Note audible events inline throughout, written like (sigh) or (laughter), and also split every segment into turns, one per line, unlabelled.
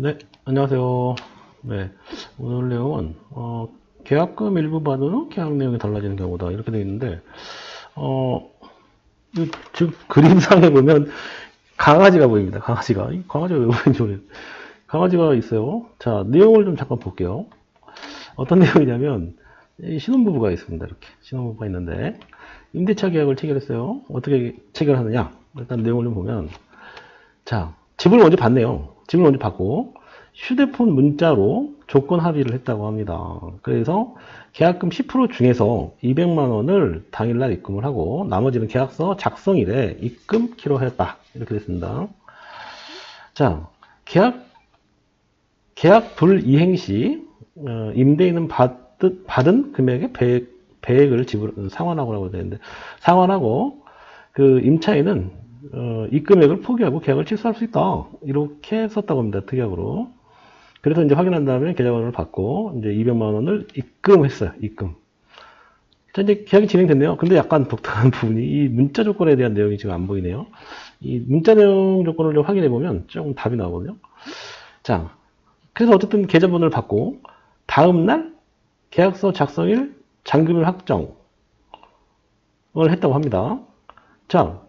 네, 안녕하세요. 네, 오늘 내용은, 어, 계약금 일부 받은 후 계약 내용이 달라지는 경우다. 이렇게 되어 있는데, 어, 이 지금 그림상에 보면 강아지가 보입니다. 강아지가. 이 강아지가 왜 보이는지. 강아지가 있어요. 자, 내용을 좀 잠깐 볼게요. 어떤 (laughs) 내용이냐면, 이 신혼부부가 있습니다. 이렇게. 신혼부부가 있는데, 임대차 계약을 체결했어요. 어떻게 체결하느냐? 일단 내용을 좀 보면, 자, 집을 먼저 받네요. 집을 먼저 받고 휴대폰 문자로 조건 합의를 했다고 합니다. 그래서 계약금 10% 중에서 200만 원을 당일날 입금을 하고 나머지는 계약서 작성일에 입금 기록했다. 이렇게 됐습니다. 자, 계약 계약 불이행 시 어, 임대인은 받은, 받은 금액의 배, 배액을 지불 상환하고라고 되는데 상환하고 그 임차인은 어, 이 금액을 포기하고 계약을 취소할 수 있다. 이렇게 썼다고 합니다. 특약으로. 그래서 이제 확인한 다음에 계좌번호를 받고 이제 200만 원을 입금했어요. 입금. 자, 이제 계약이 진행됐네요. 근데 약간 독특한 (laughs) 부분이 이 문자 조건에 대한 내용이 지금 안 보이네요. 이 문자 내용 조건을 좀 확인해 보면 조금 답이 나오거든요. 자, 그래서 어쨌든 계좌번호를 받고 다음 날 계약서 작성일 잔금일 확정을 했다고 합니다. 자,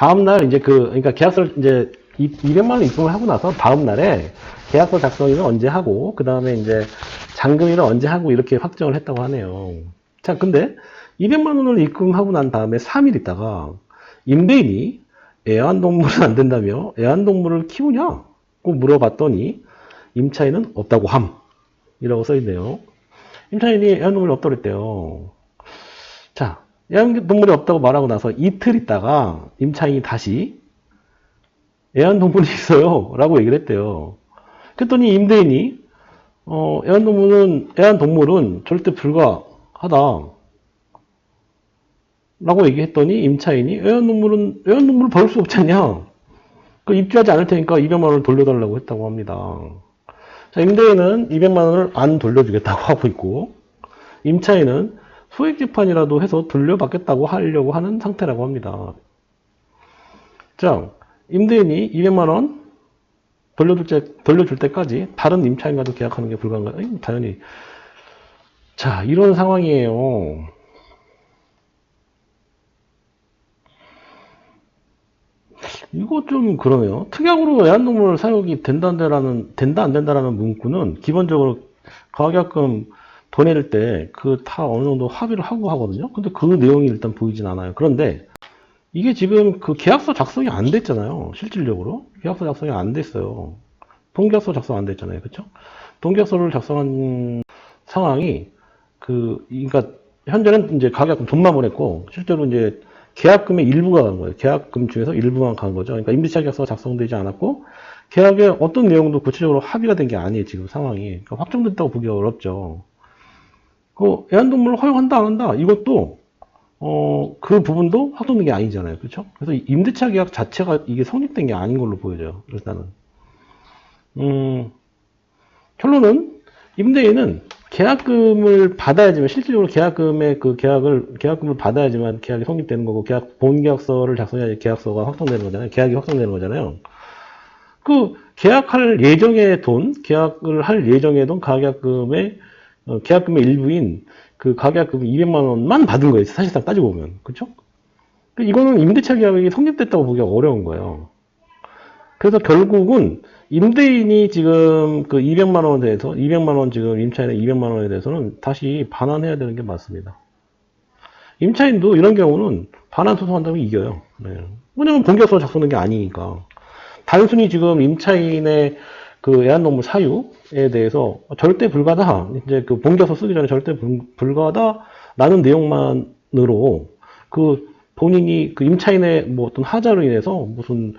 다음 날 이제 그 그러니까 계약서를 이제 200만 원 입금을 하고 나서 다음 날에 계약서 작성일은 언제 하고 그 다음에 이제 잔금일은 언제 하고 이렇게 확정을 했다고 하네요. 자, 근데 200만 원을 입금하고 난 다음에 3일 있다가 임대인이 애완동물은 안 된다며 애완동물을 키우냐? 고 물어봤더니 임차인은 없다고 함. 이라고 써있네요. 임차인이 애완동물이 없다고 그랬대요. 자, 애완동물이 없다고 말하고 나서 이틀 있다가 임차인이 다시 애완동물이 (laughs) 있어요. 라고 얘기를 했대요. 그랬더니 임대인이 어, 애완동물은, 애완동물은 절대 불가하다. 라고 얘기했더니 임차인이 애완동물은, 애완동물을 버릴 수 없지 않냐. 그 입주하지 않을 테니까 200만 원을 돌려달라고 했다고 합니다. 자, 임대인은 200만 원을 안 돌려주겠다고 하고 있고, 임차인은 소액 재판이라도 해서 돌려받겠다고 하려고 하는 상태라고 합니다. 자, 임대인이 200만 원 돌려줄, 때, 돌려줄 때까지 다른 임차인과도 계약하는 게 불가능한가요? 당연히. 자, 이런 상황이에요. 이거 좀 그러네요. 특약으로 애완동물 사육이 된다 안 된다라는 된다 안 된다라는 문구는 기본적으로 가격금 보낼 때 그 다 어느 정도 합의를 하고 하거든요. 근데 그 내용이 일단 보이진 않아요. 그런데 이게 지금 그 계약서 작성이 안 됐잖아요. 실질적으로 계약서 작성이 안 됐어요. 동계약서 작성 안 됐잖아요. 그렇죠? 동계약서를 작성한 상황이 그 그러니까 현재는 이제 가격금 돈만 보냈고 실제로 이제 계약금의 일부가 간 거예요. 계약금 중에서 일부만 간 거죠. 그러니까 임대차 계약서가 작성되지 않았고 계약의 어떤 내용도 구체적으로 합의가 된 게 아니에요. 지금 상황이 그러니까 확정됐다고 보기 어렵죠. 그 애완동물을 허용한다 안 한다. 이것도 어 그 부분도 확정된 게 아니잖아요. 그렇죠? 그래서 임대차 계약 자체가 이게 성립된 게 아닌 걸로 보여져요. 일단은 음 결론은 임대인은 계약금을 받아야지만 실질적으로 계약금의 그 계약을 계약금을 받아야지만 계약이 성립되는 거고 계약 본 계약서를 작성해야 계약서가 확정되는 거잖아요. 계약이 확정되는 거잖아요. 그 계약할 예정의 돈 계약을 할 예정의 돈 가계약금의 어, 계약금의 일부인 그 가계약금 200만 원만 받은 거예요. 사실상 따지고 보면. 그렇죠? 이거는 임대차 계약이 성립됐다고 보기가 어려운 거예요. 그래서 결국은 임대인이 지금 그 200만 원에 대해서 200만 원 지금 임차인의 200만 원에 대해서는 다시 반환해야 되는 게 맞습니다. 임차인도 이런 경우는 반환 소송한다면 이겨요. 네. 왜냐면 공개서 작성된 게 아니니까. 단순히 지금 임차인의 그 애완동물 사유에 대해서 절대 불가다. 이제 그 본겨서 쓰기 전에 절대 불, 불가다. 라는 내용만으로 그 본인이 그 임차인의 뭐 어떤 하자로 인해서 무슨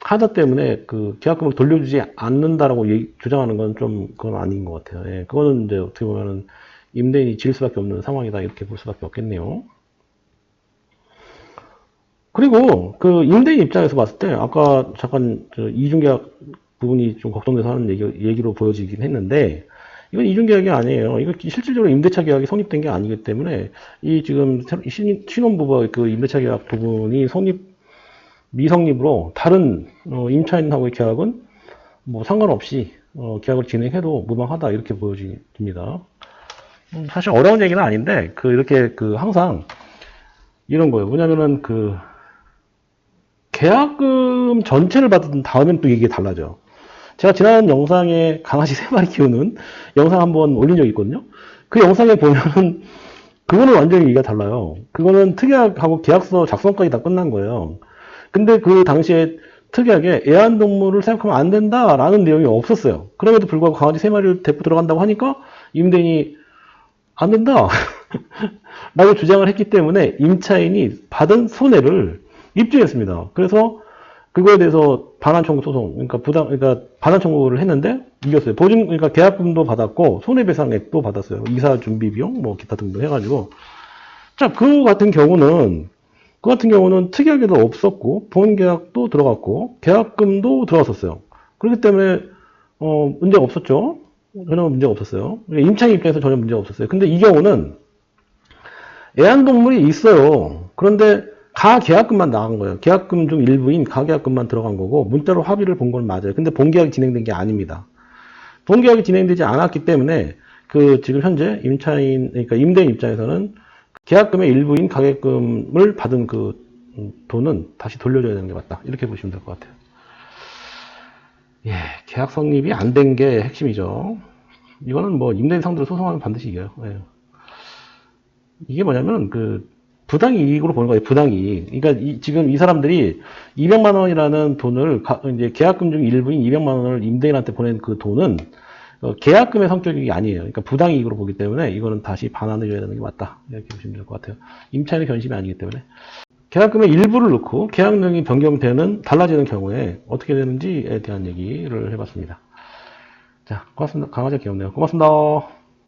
하자 때문에 그 계약금을 돌려주지 않는다라고 얘기- 주장하는 건 좀 그건 아닌 것 같아요. 예, 그거는 이제 어떻게 보면은 임대인이 질 수밖에 없는 상황이다 이렇게 볼 수밖에 없겠네요. 그리고 그 임대인 입장에서 봤을 때 아까 잠깐 저 이중계약 부분이 좀 걱정돼서 하는 얘기, 얘기로 보여지긴 했는데 이건 이중계약이 아니에요. 이거 실질적으로 임대차 계약이 성립된 게 아니기 때문에 이 지금 신- 신혼부부 그 임대차 계약 부분이 성립 미성립으로 다른 어, 임차인하고의 계약은 뭐 상관없이 어, 계약을 진행해도 무방하다 이렇게 보여집니다. 음, 사실 어려운 얘기는 아닌데 그 이렇게 그 항상 이런 거예요. 뭐냐면은 그 계약금 전체를 받은 다음엔 또 이게 달라져. 제가 지난 영상에 강아지 세 마리 키우는 영상 한번 올린 적이 있거든요. 그 영상에 보면은 그거는 완전히 얘기가 달라요. 그거는 특약하고 계약서 작성까지 다 끝난 거예요. 근데 그 당시에 특이하게 애완동물을 생각하면 안 된다라는 내용이 없었어요. 그럼에도 불구하고 강아지 세 마리를 데리고 들어간다고 하니까 임대인이 안 된다. (laughs) 라고 주장을 했기 때문에 임차인이 받은 손해를 입증했습니다. 그래서 그거에 대해서 반환 청구 소송, 그러니까 부당, 그러니까 반환 청구를 했는데 이겼어요. 보증, 그러니까 계약금도 받았고 손해배상액도 받았어요. 이사 준비 비용, 뭐 기타 등등 해가지고. 자, 그 같은 경우는 그 같은 경우는 특이하게도 없었고 본 계약도 들어갔고 계약금도 들어갔었어요. 그렇기 때문에 어, 문제가 없었죠. 전혀 문제가 없었어요. 그러니까 임차인 입장에서 전혀 문제가 없었어요. 근데 이 경우는 애완동물이 있어요. 그런데 가계약금만 나간 거예요. 계약금 중 일부인 가계약금만 들어간 거고 문자로 합의를 본 건 맞아요. 근데 본계약이 진행된 게 아닙니다. 본계약이 진행되지 않았기 때문에 그 지금 현재 임차인 그러니까 임대인 입장에서는 계약금의 일부인 가계금을 받은 그 음, 돈은 다시 돌려줘야 되는 게 맞다. 이렇게 보시면 될 것 같아요. 예, 계약 성립이 안 된 게 핵심이죠. 이거는 뭐 임대인 상대로 소송하면 반드시 이겨요. 예. 이게 뭐냐면 그 부당 이익으로 보는 거예요. 부당 이익. 그러니까 이- 지금 이 사람들이 200만 원이라는 돈을 가- 이제 계약금 중 일부인 200만 원을 임대인한테 보낸 그 돈은 어, 계약금의 성격이 아니에요. 그러니까 부당 이익으로 보기 때문에 이거는 다시 반환해줘야 되는 게 맞다. 이렇게 보시면 될 것 같아요. 임차인의 견심이 아니기 때문에. 계약금의 일부를 넣고 계약령이 변경되는 달라지는 경우에 어떻게 되는지에 대한 얘기를 해봤습니다. 자, 고맙습니다. 강아지 귀엽네요. 고맙습니다.